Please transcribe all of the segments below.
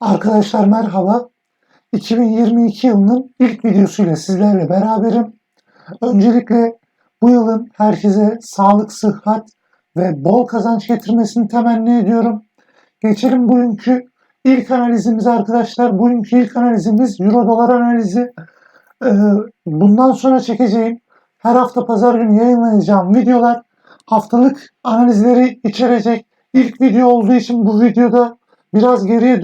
Arkadaşlar merhaba. 2022 yılının ilk videosuyla sizlerle beraberim. Öncelikle bu yılın herkese sağlık, sıhhat ve bol kazanç getirmesini temenni ediyorum. Geçelim bugünkü ilk analizimiz arkadaşlar. Bugünkü ilk analizimiz Euro dolar analizi. Ee, bundan sonra çekeceğim her hafta pazar günü yayınlayacağım videolar haftalık analizleri içerecek. İlk video olduğu için bu videoda biraz geriye e,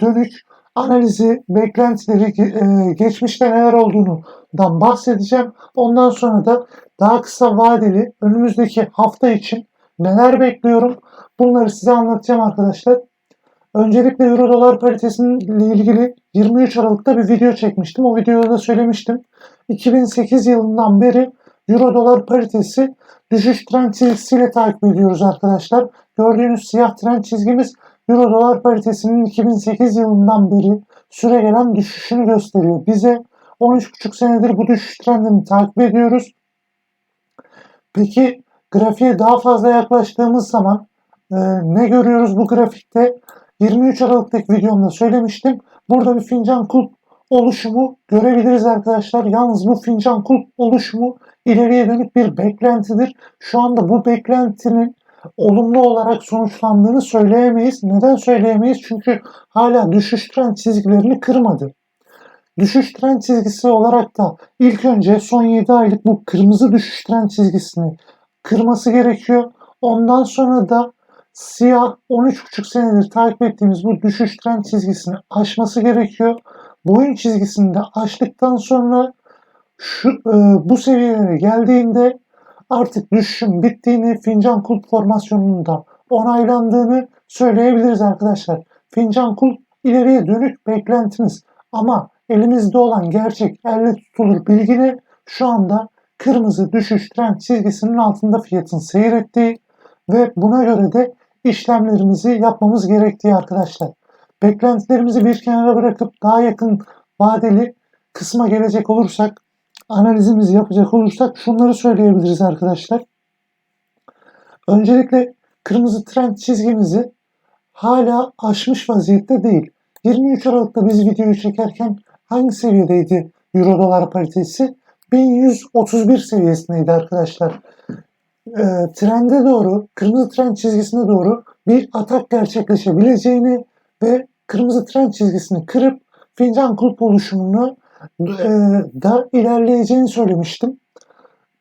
dönük analizi, beklentileri, e, geçmişte neler olduğundan bahsedeceğim. Ondan sonra da daha kısa vadeli önümüzdeki hafta için neler bekliyorum bunları size anlatacağım arkadaşlar. Öncelikle Euro dolar paritesiyle ilgili 23 Aralık'ta bir video çekmiştim. O videoda da söylemiştim. 2008 yılından beri Euro dolar paritesi düşüş trend çizgisiyle takip ediyoruz arkadaşlar. Gördüğünüz siyah trend çizgimiz Euro dolar paritesinin 2008 yılından beri süre gelen düşüşünü gösteriyor. Bize 13,5 senedir bu düşüş trendini takip ediyoruz. Peki grafiğe daha fazla yaklaştığımız zaman e, ne görüyoruz bu grafikte? 23 Aralık'taki videomda söylemiştim. Burada bir fincan kulp oluşumu görebiliriz arkadaşlar. Yalnız bu fincan kulp oluşumu ileriye dönük bir beklentidir. Şu anda bu beklentinin olumlu olarak sonuçlandığını söyleyemeyiz. Neden söyleyemeyiz? Çünkü hala düşüş trend çizgilerini kırmadı. Düşüş trend çizgisi olarak da ilk önce son 7 aylık bu kırmızı düşüş trend çizgisini kırması gerekiyor. Ondan sonra da siyah 13,5 senedir takip ettiğimiz bu düşüş trend çizgisini aşması gerekiyor. Boyun çizgisini de aştıktan sonra şu e, bu seviyelere geldiğinde artık düşüşün bittiğini, fincan kulp formasyonunda onaylandığını söyleyebiliriz arkadaşlar. Fincan kulp ileriye dönük beklentiniz ama elimizde olan gerçek elle tutulur bilgiyle şu anda kırmızı düşüş trend çizgisinin altında fiyatın seyrettiği ve buna göre de işlemlerimizi yapmamız gerektiği arkadaşlar. Beklentilerimizi bir kenara bırakıp daha yakın vadeli kısma gelecek olursak analizimizi yapacak olursak şunları söyleyebiliriz arkadaşlar. Öncelikle kırmızı trend çizgimizi hala aşmış vaziyette değil. 23 Aralık'ta biz videoyu çekerken hangi seviyedeydi Euro dolar paritesi? 1131 seviyesindeydi arkadaşlar. E, trende doğru, kırmızı trend çizgisine doğru bir atak gerçekleşebileceğini ve kırmızı trend çizgisini kırıp fincan kulp oluşumunu da ilerleyeceğini söylemiştim.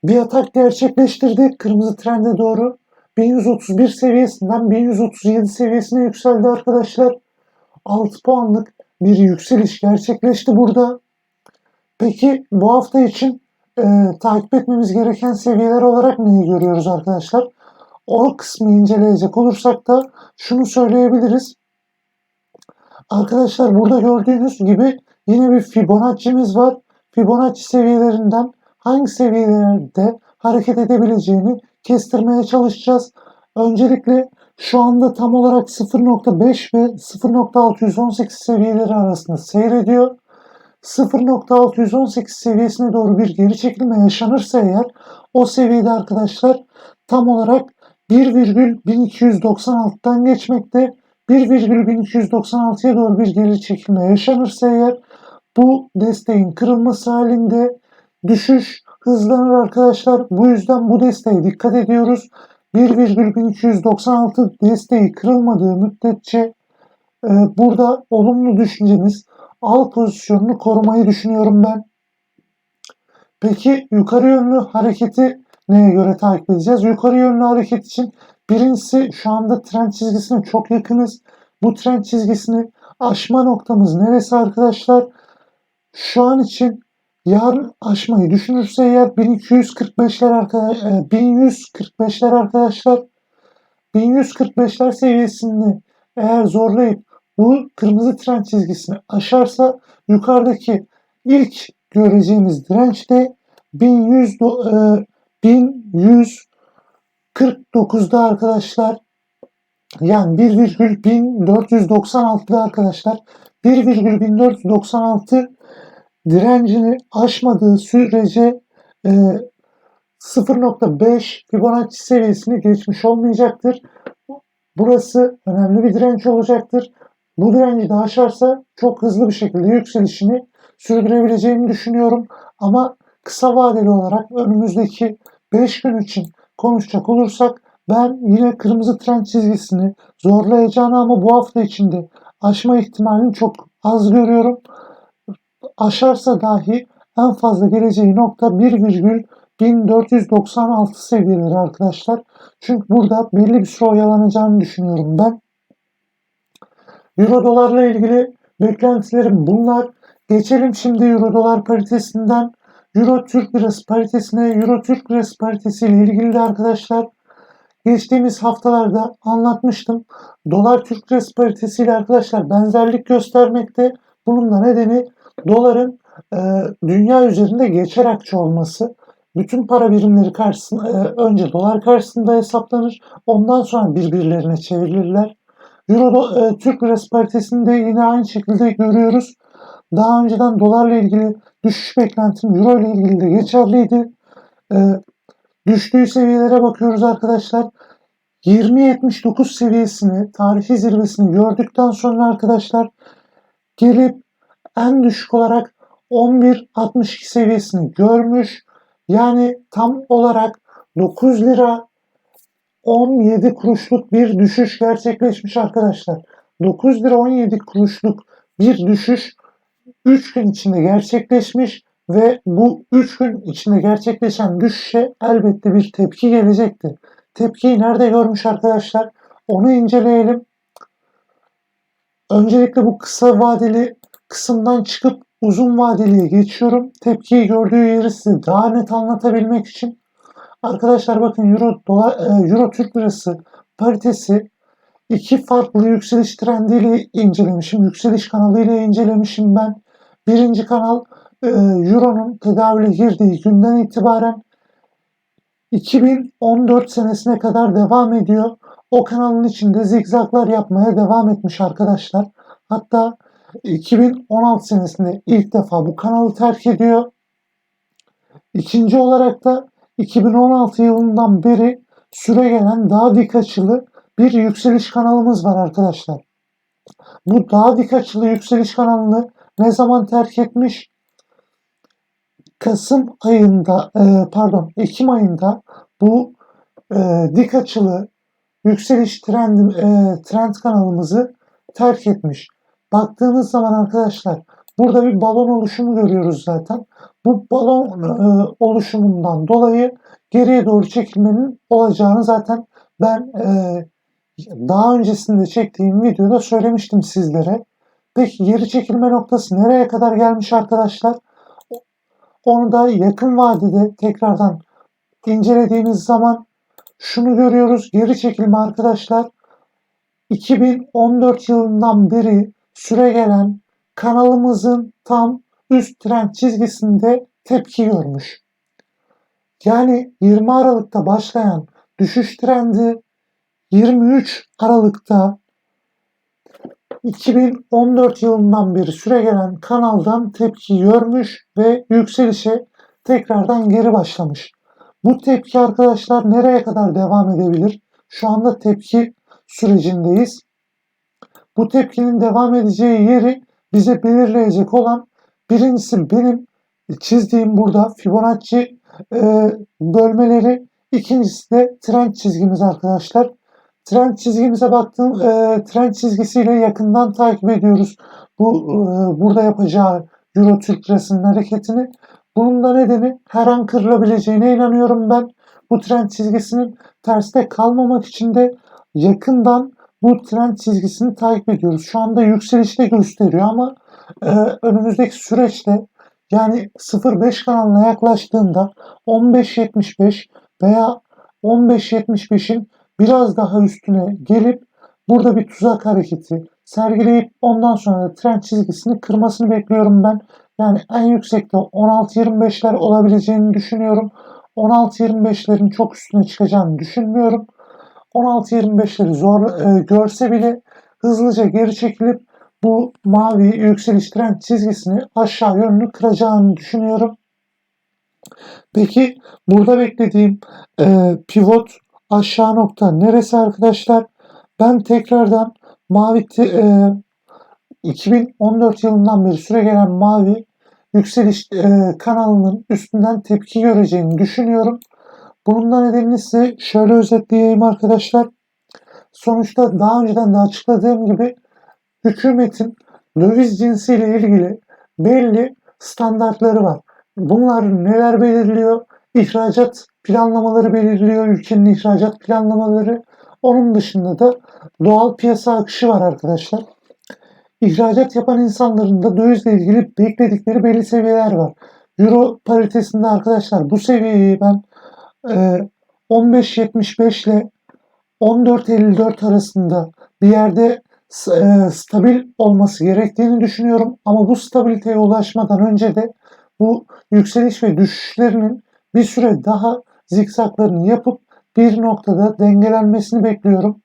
Bir atak gerçekleştirdi kırmızı trende doğru. 1131 seviyesinden 1137 seviyesine yükseldi arkadaşlar. 6 puanlık bir yükseliş gerçekleşti burada. Peki bu hafta için e, takip etmemiz gereken seviyeler olarak neyi görüyoruz arkadaşlar? O kısmı inceleyecek olursak da şunu söyleyebiliriz. Arkadaşlar burada gördüğünüz gibi yine bir Fibonacci'miz var. Fibonacci seviyelerinden hangi seviyelerde hareket edebileceğini kestirmeye çalışacağız. Öncelikle şu anda tam olarak 0.5 ve 0.618 seviyeleri arasında seyrediyor. 0.618 seviyesine doğru bir geri çekilme yaşanırsa eğer o seviyede arkadaşlar tam olarak 1,1296'dan geçmekte. 1,1296'ya doğru bir geri çekilme yaşanırsa eğer bu desteğin kırılması halinde düşüş hızlanır arkadaşlar. Bu yüzden bu desteğe dikkat ediyoruz. 1,1296 desteği kırılmadığı müddetçe e, burada olumlu düşüncemiz al pozisyonunu korumayı düşünüyorum ben. Peki yukarı yönlü hareketi neye göre takip edeceğiz? Yukarı yönlü hareket için birincisi şu anda trend çizgisine çok yakınız. Bu trend çizgisini aşma noktamız neresi arkadaşlar? Şu an için yarın aşmayı düşünürse eğer 1245'ler arkadaşlar 1145'ler arkadaşlar 1145'ler seviyesini eğer zorlayıp bu kırmızı trend çizgisini aşarsa yukarıdaki ilk göreceğimiz direnç de 1100 do- e, 1100 49'da arkadaşlar yani 1,1496'da arkadaşlar 1,1496 direncini aşmadığı sürece e, 0.5 Fibonacci seviyesini geçmiş olmayacaktır. Burası önemli bir direnç olacaktır. Bu direnci de aşarsa çok hızlı bir şekilde yükselişini sürdürebileceğini düşünüyorum. Ama kısa vadeli olarak önümüzdeki 5 gün için konuşacak olursak ben yine kırmızı trend çizgisini zorlayacağını ama bu hafta içinde aşma ihtimalini çok az görüyorum. Aşarsa dahi en fazla geleceği nokta 1,1496 seviyeleri arkadaşlar. Çünkü burada belli bir süre oyalanacağını düşünüyorum ben. Euro dolarla ilgili beklentilerim bunlar. Geçelim şimdi Euro dolar paritesinden Euro Türk lirası paritesine. Euro Türk lirası paritesi ile ilgili de arkadaşlar geçtiğimiz haftalarda anlatmıştım. Dolar Türk lirası paritesi ile arkadaşlar benzerlik göstermekte. Bunun da nedeni doların e, dünya üzerinde geçer akçe olması. Bütün para birimleri karşısında e, önce dolar karşısında hesaplanır. Ondan sonra birbirlerine çevrilirler. Euro e, Türk lirası paritesini de yine aynı şekilde görüyoruz. Daha önceden dolarla ilgili düşüş beklentim euro ile ilgili de geçerliydi. E, düştüğü seviyelere bakıyoruz arkadaşlar. 20.79 seviyesini, tarihi zirvesini gördükten sonra arkadaşlar gelip en düşük olarak 11.62 seviyesini görmüş. Yani tam olarak 9 lira 17 kuruşluk bir düşüş gerçekleşmiş arkadaşlar. 9 lira 17 kuruşluk bir düşüş 3 gün içinde gerçekleşmiş ve bu 3 gün içinde gerçekleşen düşüşe elbette bir tepki gelecekti. Tepkiyi nerede görmüş arkadaşlar? Onu inceleyelim. Öncelikle bu kısa vadeli kısımdan çıkıp uzun vadeliye geçiyorum. Tepkiyi gördüğü yeri size daha net anlatabilmek için. Arkadaşlar bakın Euro, dolar, e, Euro Türk Lirası paritesi iki farklı yükseliş trendiyle incelemişim. Yükseliş kanalıyla incelemişim ben. Birinci kanal e, Euro'nun tedavüle girdiği günden itibaren 2014 senesine kadar devam ediyor. O kanalın içinde zigzaglar yapmaya devam etmiş arkadaşlar. Hatta 2016 senesinde ilk defa bu kanalı terk ediyor. İkinci olarak da 2016 yılından beri süre gelen daha dik açılı bir yükseliş kanalımız var arkadaşlar. Bu daha dik açılı yükseliş kanalını ne zaman terk etmiş? Kasım ayında, e, pardon Ekim ayında bu e, dik açılı yükseliş trend, e, trend kanalımızı terk etmiş. Baktığınız zaman arkadaşlar burada bir balon oluşumu görüyoruz zaten. Bu balon e, oluşumundan dolayı geriye doğru çekilmenin olacağını zaten ben e, daha öncesinde çektiğim videoda söylemiştim sizlere. Peki geri çekilme noktası nereye kadar gelmiş arkadaşlar? Onu da yakın vadede tekrardan incelediğimiz zaman şunu görüyoruz. Geri çekilme arkadaşlar 2014 yılından beri süre gelen kanalımızın tam üst trend çizgisinde tepki görmüş. Yani 20 Aralık'ta başlayan düşüş trendi 23 Aralık'ta 2014 yılından beri süre gelen kanaldan tepki görmüş ve yükselişe tekrardan geri başlamış. Bu tepki arkadaşlar nereye kadar devam edebilir? Şu anda tepki sürecindeyiz. Bu tepkinin devam edeceği yeri bize belirleyecek olan birincisi benim çizdiğim burada Fibonacci e, bölmeleri. İkincisi de trend çizgimiz arkadaşlar. Trend çizgimize baktığım e, trend çizgisiyle yakından takip ediyoruz. Bu e, burada yapacağı Euro Türk Lirası'nın hareketini. Bunun da nedeni her an kırılabileceğine inanıyorum ben. Bu trend çizgisinin terste kalmamak için de yakından bu trend çizgisini takip ediyoruz. Şu anda yükselişte gösteriyor ama e, önümüzdeki süreçte yani 0.5 kanalına yaklaştığında 15.75 veya 15.75'in biraz daha üstüne gelip burada bir tuzak hareketi sergileyip ondan sonra da trend çizgisini kırmasını bekliyorum ben. Yani en yüksekte 16-25'ler olabileceğini düşünüyorum. 16-25'lerin çok üstüne çıkacağını düşünmüyorum. 16-25'leri zor e, görse bile hızlıca geri çekilip bu mavi yükseliş trend çizgisini aşağı yönlü kıracağını düşünüyorum. Peki burada beklediğim e, pivot aşağı nokta neresi arkadaşlar? Ben tekrardan mavi e, 2014 yılından beri süre gelen mavi yükseliş e, kanalının üstünden tepki göreceğini düşünüyorum. Bunun da nedenini size şöyle özetleyeyim arkadaşlar. Sonuçta daha önceden de açıkladığım gibi hükümetin döviz cinsiyle ilgili belli standartları var. Bunlar neler belirliyor? İhracat planlamaları belirliyor, ülkenin ihracat planlamaları. Onun dışında da doğal piyasa akışı var arkadaşlar. İhracat yapan insanların da dövizle ilgili bekledikleri belli seviyeler var. Euro paritesinde arkadaşlar bu seviyeyi ben e, 15.75 ile 14.54 arasında bir yerde e, stabil olması gerektiğini düşünüyorum. Ama bu stabiliteye ulaşmadan önce de bu yükseliş ve düşüşlerinin bir süre daha zikzaklarını yapıp bir noktada dengelenmesini bekliyorum.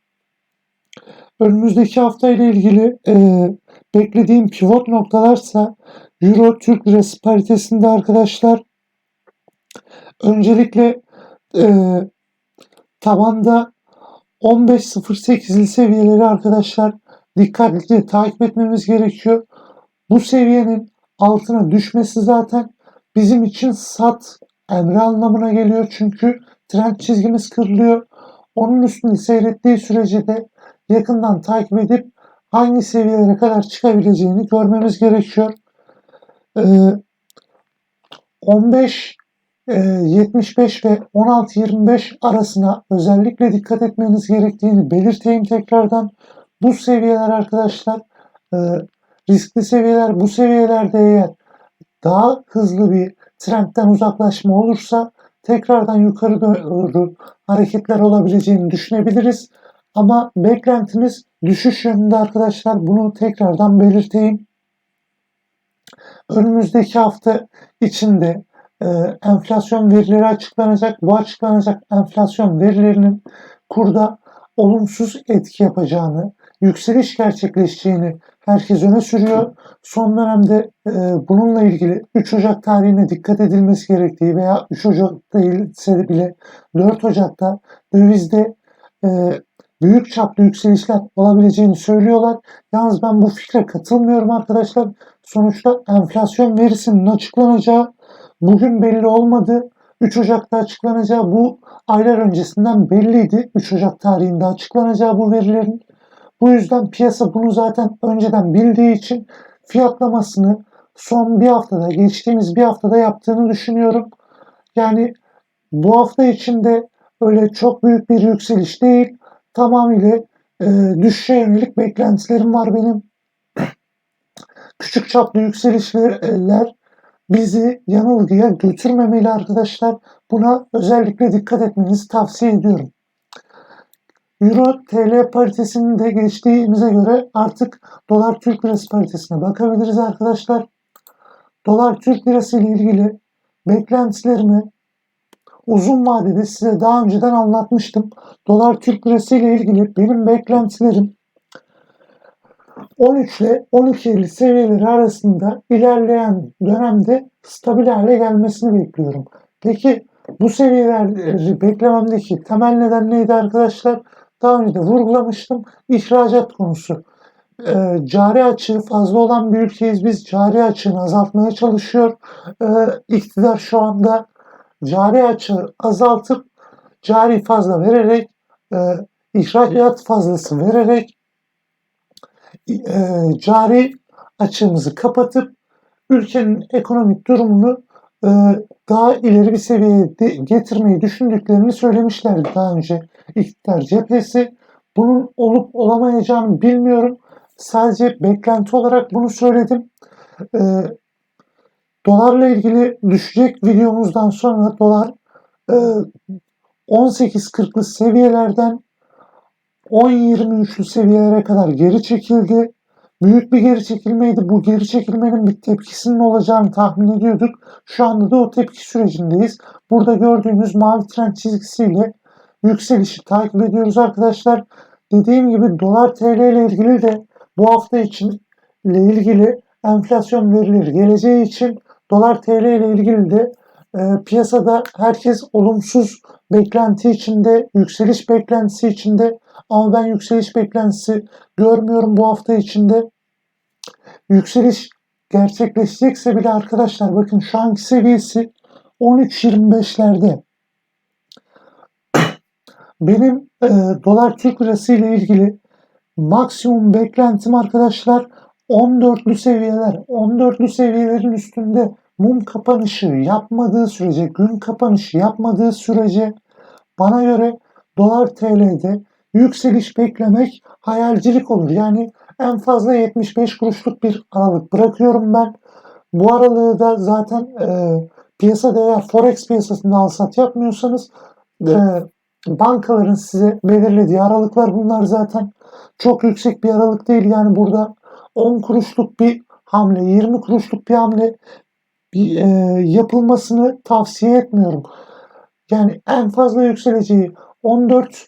Önümüzdeki hafta ile ilgili e, beklediğim pivot noktalarsa Euro Türk Lirası paritesinde arkadaşlar öncelikle e, tabanda 15.08'li seviyeleri arkadaşlar dikkatli takip etmemiz gerekiyor. Bu seviyenin altına düşmesi zaten bizim için sat emri anlamına geliyor. Çünkü trend çizgimiz kırılıyor. Onun üstünde seyrettiği sürece de yakından takip edip hangi seviyelere kadar çıkabileceğini görmemiz gerekiyor. Ee, 15 75 ve 16-25 arasına özellikle dikkat etmeniz gerektiğini belirteyim tekrardan. Bu seviyeler arkadaşlar e, riskli seviyeler. Bu seviyelerde eğer daha hızlı bir trendten uzaklaşma olursa tekrardan yukarı doğru hareketler olabileceğini düşünebiliriz. Ama beklentimiz düşüş yönünde arkadaşlar. Bunu tekrardan belirteyim. Önümüzdeki hafta içinde e, enflasyon verileri açıklanacak. Bu açıklanacak enflasyon verilerinin kurda olumsuz etki yapacağını, yükseliş gerçekleşeceğini herkes öne sürüyor. Son dönemde e, bununla ilgili 3 Ocak tarihine dikkat edilmesi gerektiği veya 3 Ocak değilse bile 4 Ocak'ta dövizde e, büyük çaplı yükselişler olabileceğini söylüyorlar. Yalnız ben bu fikre katılmıyorum arkadaşlar. Sonuçta enflasyon verisinin açıklanacağı bugün belli olmadı. 3 Ocak'ta açıklanacağı bu aylar öncesinden belliydi. 3 Ocak tarihinde açıklanacağı bu verilerin. Bu yüzden piyasa bunu zaten önceden bildiği için fiyatlamasını son bir haftada, geçtiğimiz bir haftada yaptığını düşünüyorum. Yani bu hafta içinde öyle çok büyük bir yükseliş değil, tamamıyla e, düşüşe yönelik beklentilerim var benim. Küçük çaplı yükselişler bizi yanılgıya götürmemeli arkadaşlar. Buna özellikle dikkat etmenizi tavsiye ediyorum. Euro TL paritesini de geçtiğimize göre artık dolar Türk lirası paritesine bakabiliriz arkadaşlar. Dolar Türk lirası ile ilgili beklentilerimi uzun vadede size daha önceden anlatmıştım. Dolar Türk lirası ile ilgili benim beklentilerim 13 ile 12.50 seviyeleri arasında ilerleyen dönemde stabil hale gelmesini bekliyorum. Peki bu seviyeleri beklememdeki temel neden neydi arkadaşlar? Daha önce de vurgulamıştım. İhracat konusu. E, cari açığı fazla olan bir ülkeyiz. Biz cari açığını azaltmaya çalışıyor. E, iktidar şu anda cari açığı azaltıp cari fazla vererek e, ihracat fazlası vererek e, cari açığımızı kapatıp ülkenin ekonomik durumunu daha ileri bir seviyeye getirmeyi düşündüklerini söylemişlerdi daha önce iktidar cephesi. Bunun olup olamayacağını bilmiyorum. Sadece beklenti olarak bunu söyledim. E, dolarla ilgili düşecek videomuzdan sonra dolar e, 18.40'lı seviyelerden 10-23'lü seviyelere kadar geri çekildi. Büyük bir geri çekilmeydi. Bu geri çekilmenin bir tepkisinin olacağını tahmin ediyorduk. Şu anda da o tepki sürecindeyiz. Burada gördüğünüz mavi trend çizgisiyle yükselişi takip ediyoruz arkadaşlar. Dediğim gibi dolar TL ile ilgili de bu hafta için ile ilgili enflasyon verileri geleceği için dolar TL ile ilgili de e, piyasada herkes olumsuz beklenti içinde, yükseliş beklentisi içinde ama ben yükseliş beklentisi görmüyorum bu hafta içinde. Yükseliş gerçekleşecekse bile arkadaşlar bakın şu anki seviyesi 13.25'lerde. Benim e, dolar Türk lirası ile ilgili maksimum beklentim arkadaşlar 14'lü seviyeler. 14'lü seviyelerin üstünde mum kapanışı yapmadığı sürece, gün kapanışı yapmadığı sürece bana göre dolar TL'de yükseliş beklemek hayalcilik olur. Yani en fazla 75 kuruşluk bir aralık bırakıyorum ben. Bu aralığı da zaten e, piyasada eğer forex piyasasında al sat yapmıyorsanız e, bankaların size belirlediği aralıklar bunlar zaten çok yüksek bir aralık değil. Yani burada 10 kuruşluk bir hamle, 20 kuruşluk bir hamle bir, e, yapılmasını tavsiye etmiyorum. Yani en fazla yükseleceği 14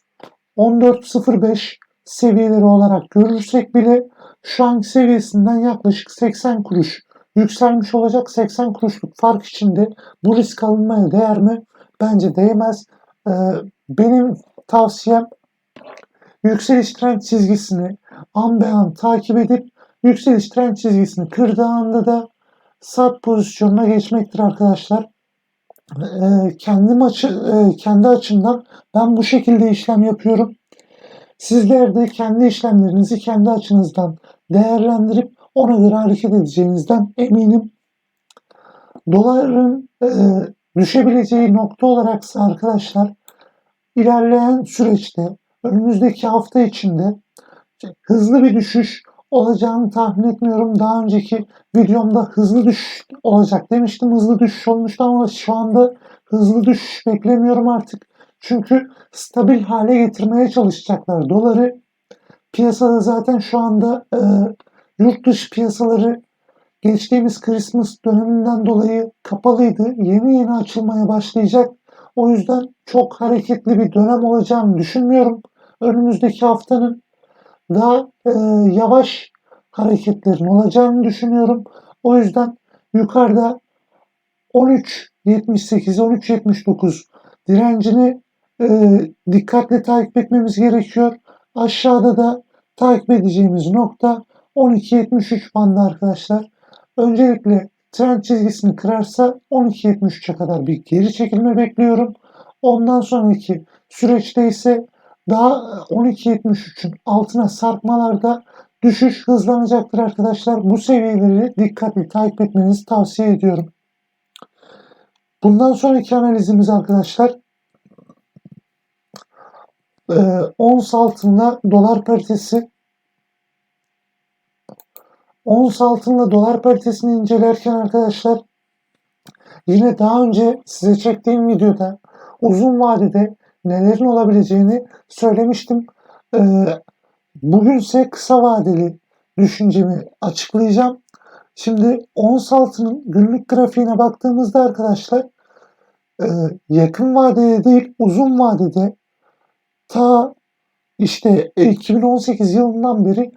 14.05 seviyeleri olarak görürsek bile şu anki seviyesinden yaklaşık 80 kuruş yükselmiş olacak 80 kuruşluk fark içinde bu risk alınmaya değer mi? Bence değmez. Ee, benim tavsiyem yükseliş trend çizgisini an be an takip edip yükseliş trend çizgisini kırdığı anda da sat pozisyonuna geçmektir arkadaşlar. Ee, kendim açı, e, kendi açımdan ben bu şekilde işlem yapıyorum. Sizler de kendi işlemlerinizi kendi açınızdan değerlendirip ona göre hareket edeceğinizden eminim. Doların e, düşebileceği nokta olaraksa arkadaşlar ilerleyen süreçte önümüzdeki hafta içinde hızlı bir düşüş olacağını tahmin etmiyorum. Daha önceki videomda hızlı düşüş olacak demiştim. Hızlı düşüş olmuştu ama şu anda hızlı düşüş beklemiyorum artık. Çünkü stabil hale getirmeye çalışacaklar doları. Piyasada zaten şu anda e, yurt dışı piyasaları geçtiğimiz Christmas döneminden dolayı kapalıydı. Yeni yeni açılmaya başlayacak. O yüzden çok hareketli bir dönem olacağını düşünmüyorum. Önümüzdeki haftanın daha e, yavaş hareketlerin olacağını düşünüyorum. O yüzden yukarıda 13.78, 13.79 direncini e, dikkatle takip etmemiz gerekiyor. Aşağıda da takip edeceğimiz nokta 12.73 bandı arkadaşlar. Öncelikle trend çizgisini kırarsa 12.73'e kadar bir geri çekilme bekliyorum. Ondan sonraki süreçte ise daha 12.73'ün altına sarkmalarda düşüş hızlanacaktır arkadaşlar. Bu seviyeleri dikkatli takip etmenizi tavsiye ediyorum. Bundan sonraki analizimiz arkadaşlar e, ons altınla dolar paritesi ons altınla dolar paritesini incelerken arkadaşlar yine daha önce size çektiğim videoda uzun vadede nelerin olabileceğini söylemiştim. E, bugünse kısa vadeli düşüncemi açıklayacağım. Şimdi ons altının günlük grafiğine baktığımızda arkadaşlar e, yakın vadede değil uzun vadede ta işte 2018 yılından beri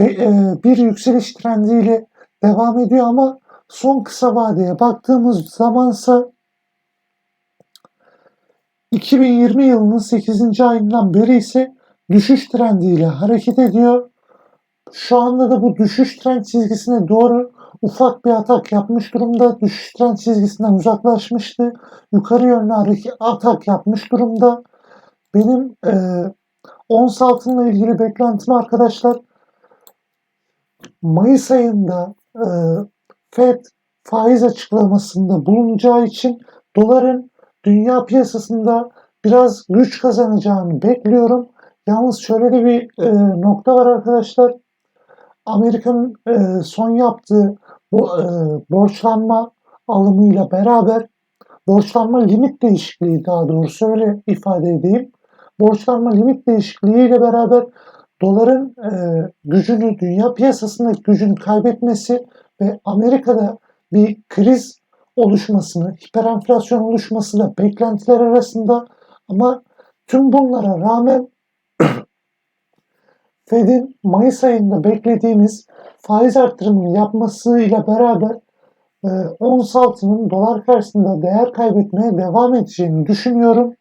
e, bir yükseliş trendiyle devam ediyor ama son kısa vadeye baktığımız zamansa 2020 yılının 8. ayından beri ise düşüş trendiyle hareket ediyor. Şu anda da bu düşüş trend çizgisine doğru ufak bir atak yapmış durumda. Düşüş trend çizgisinden uzaklaşmıştı. Yukarı yönlü hareket atak yapmış durumda. Benim e, ons altınla ilgili beklentim arkadaşlar Mayıs ayında e, FED faiz açıklamasında bulunacağı için doların dünya piyasasında biraz güç kazanacağını bekliyorum. Yalnız şöyle de bir e, nokta var arkadaşlar. Amerika'nın e, son yaptığı bu e, borçlanma alımıyla beraber borçlanma limit değişikliği daha doğrusu öyle ifade edeyim borçlanma limit değişikliği ile beraber doların e, gücünü, dünya piyasasındaki gücünü kaybetmesi ve Amerika'da bir kriz oluşmasını, hiperenflasyon oluşması da beklentiler arasında ama tüm bunlara rağmen Fed'in Mayıs ayında beklediğimiz faiz artırımını yapmasıyla beraber e, ons altının dolar karşısında değer kaybetmeye devam edeceğini düşünüyorum.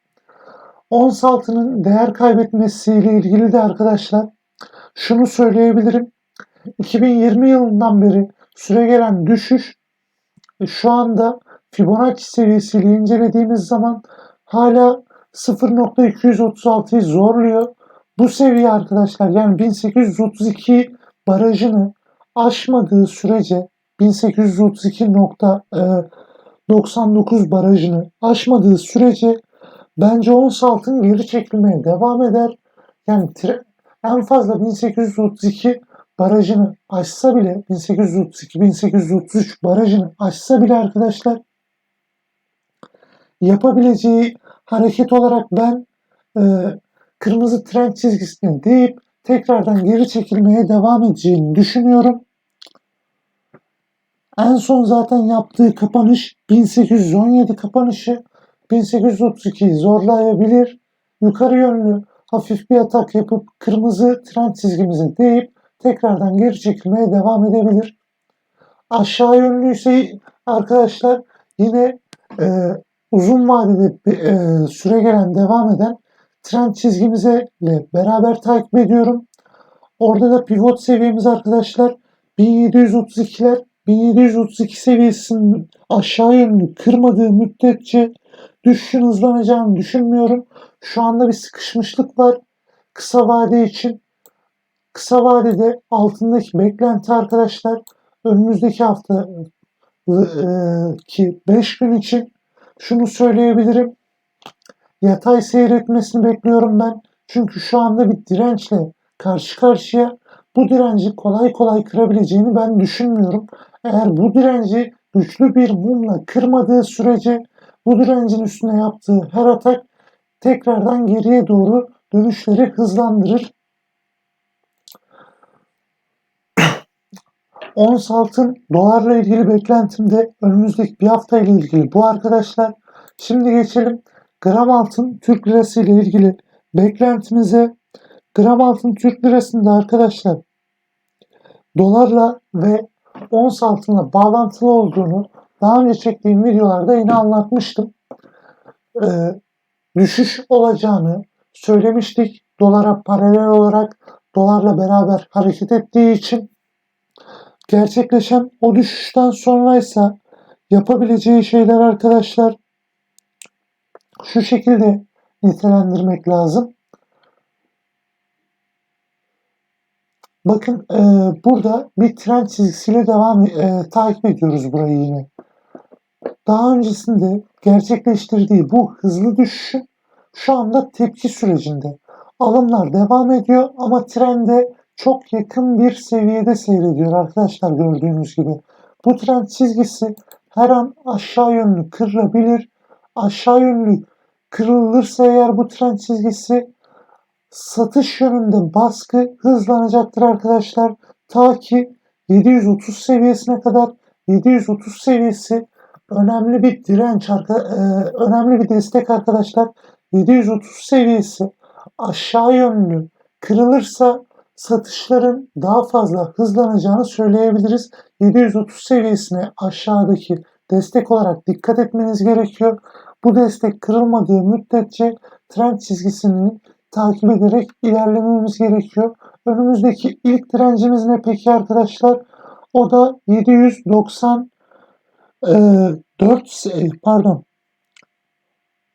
Ons altının değer kaybetmesiyle ilgili de arkadaşlar şunu söyleyebilirim. 2020 yılından beri süre gelen düşüş şu anda Fibonacci seviyesiyle incelediğimiz zaman hala 0.236'yı zorluyor. Bu seviye arkadaşlar yani 1832 barajını aşmadığı sürece 1832.99 barajını aşmadığı sürece bence ons altın geri çekilmeye devam eder. Yani en fazla 1832 barajını aşsa bile 1832-1833 barajını aşsa bile arkadaşlar yapabileceği hareket olarak ben e, kırmızı trend çizgisine deyip tekrardan geri çekilmeye devam edeceğini düşünüyorum. En son zaten yaptığı kapanış 1817 kapanışı 1832'yi zorlayabilir. Yukarı yönlü hafif bir atak yapıp kırmızı trend çizgimize deyip tekrardan geri çekilmeye devam edebilir. Aşağı yönlü ise arkadaşlar yine e, uzun vadede e, süre gelen devam eden trend çizgimize beraber takip ediyorum. Orada da pivot seviyemiz arkadaşlar 1732'ler 1732 seviyesinin aşağı yönlü kırmadığı müddetçe düşüşün hızlanacağını düşünmüyorum. Şu anda bir sıkışmışlık var kısa vade için. Kısa vadede altındaki beklenti arkadaşlar önümüzdeki hafta ki 5 gün için şunu söyleyebilirim. Yatay seyretmesini bekliyorum ben. Çünkü şu anda bir dirençle karşı karşıya bu direnci kolay kolay kırabileceğini ben düşünmüyorum. Eğer bu direnci güçlü bir mumla kırmadığı sürece bu direncin üstüne yaptığı her atak tekrardan geriye doğru dönüşleri hızlandırır. Ons altın dolarla ilgili beklentim de önümüzdeki bir hafta ile ilgili bu arkadaşlar. Şimdi geçelim gram altın Türk lirası ile ilgili beklentimize. Gram altın Türk lirasında arkadaşlar dolarla ve ons altınla bağlantılı olduğunu daha önce çektiğim videolarda yine anlatmıştım. Ee, düşüş olacağını söylemiştik. Dolara paralel olarak dolarla beraber hareket ettiği için gerçekleşen o düşüşten sonraysa yapabileceği şeyler arkadaşlar şu şekilde nitelendirmek lazım. Bakın e, burada bir trend çizgisiyle devam e, takip ediyoruz burayı yine. Daha öncesinde gerçekleştirdiği bu hızlı düşüşün şu anda tepki sürecinde. Alımlar devam ediyor ama trende çok yakın bir seviyede seyrediyor arkadaşlar gördüğünüz gibi. Bu trend çizgisi her an aşağı yönlü kırılabilir. Aşağı yönlü kırılırsa eğer bu trend çizgisi satış yönünde baskı hızlanacaktır arkadaşlar. Ta ki 730 seviyesine kadar 730 seviyesi önemli bir direnç, e, önemli bir destek arkadaşlar. 730 seviyesi aşağı yönlü kırılırsa satışların daha fazla hızlanacağını söyleyebiliriz. 730 seviyesine aşağıdaki destek olarak dikkat etmeniz gerekiyor. Bu destek kırılmadığı müddetçe trend çizgisini takip ederek ilerlememiz gerekiyor. Önümüzdeki ilk direncimiz ne peki arkadaşlar? O da 794 e, pardon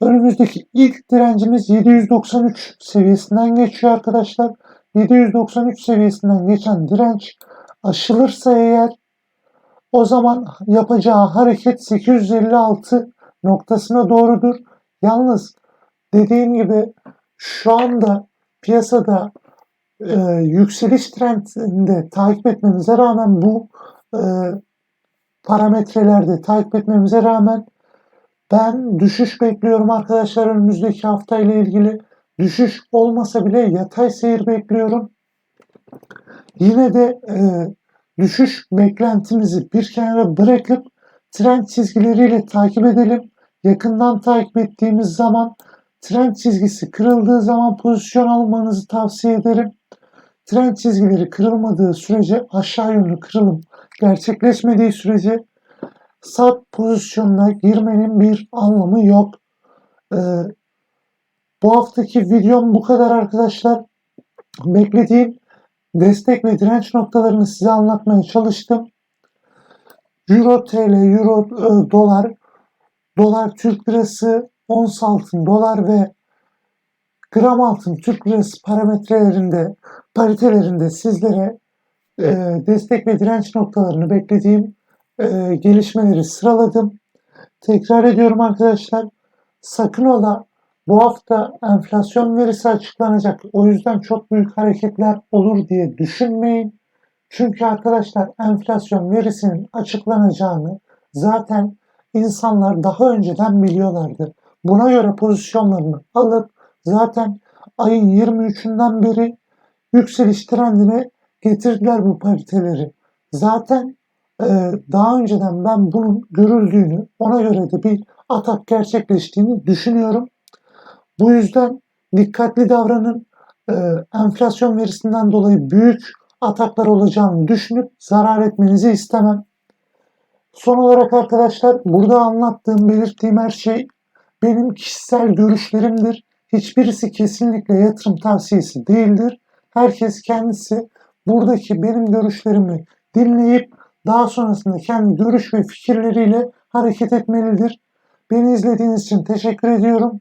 Önümüzdeki ilk direncimiz 793 seviyesinden geçiyor arkadaşlar. 793 seviyesinden geçen direnç aşılırsa eğer o zaman yapacağı hareket 856 noktasına doğrudur. Yalnız dediğim gibi şu anda piyasada e, yükseliş trendinde takip etmemize rağmen bu e, parametrelerde takip etmemize rağmen ben düşüş bekliyorum arkadaşlar önümüzdeki hafta ile ilgili. Düşüş olmasa bile yatay seyir bekliyorum. Yine de e, düşüş beklentimizi bir kenara bırakıp trend çizgileriyle takip edelim. Yakından takip ettiğimiz zaman trend çizgisi kırıldığı zaman pozisyon almanızı tavsiye ederim. Trend çizgileri kırılmadığı sürece aşağı yönlü kırılım gerçekleşmediği sürece sat pozisyonuna girmenin bir anlamı yok. Ee, bu haftaki videom bu kadar arkadaşlar. Beklediğim destek ve direnç noktalarını size anlatmaya çalıştım. Euro TL, Euro e, dolar, dolar Türk lirası, ons altın dolar ve gram altın Türk lirası parametrelerinde, paritelerinde sizlere e, destek ve direnç noktalarını beklediğim e, gelişmeleri sıraladım. Tekrar ediyorum arkadaşlar. Sakın ola bu hafta enflasyon verisi açıklanacak. O yüzden çok büyük hareketler olur diye düşünmeyin. Çünkü arkadaşlar enflasyon verisinin açıklanacağını zaten insanlar daha önceden biliyorlardı. Buna göre pozisyonlarını alıp zaten ayın 23'ünden beri yükseliş trendine getirdiler bu pariteleri. Zaten e, daha önceden ben bunun görüldüğünü, ona göre de bir atak gerçekleştiğini düşünüyorum. Bu yüzden dikkatli davranın. E, enflasyon verisinden dolayı büyük ataklar olacağını düşünüp zarar etmenizi istemem. Son olarak arkadaşlar burada anlattığım, belirttiğim her şey benim kişisel görüşlerimdir. Hiçbirisi kesinlikle yatırım tavsiyesi değildir. Herkes kendisi buradaki benim görüşlerimi dinleyip daha sonrasında kendi görüş ve fikirleriyle hareket etmelidir. Beni izlediğiniz için teşekkür ediyorum.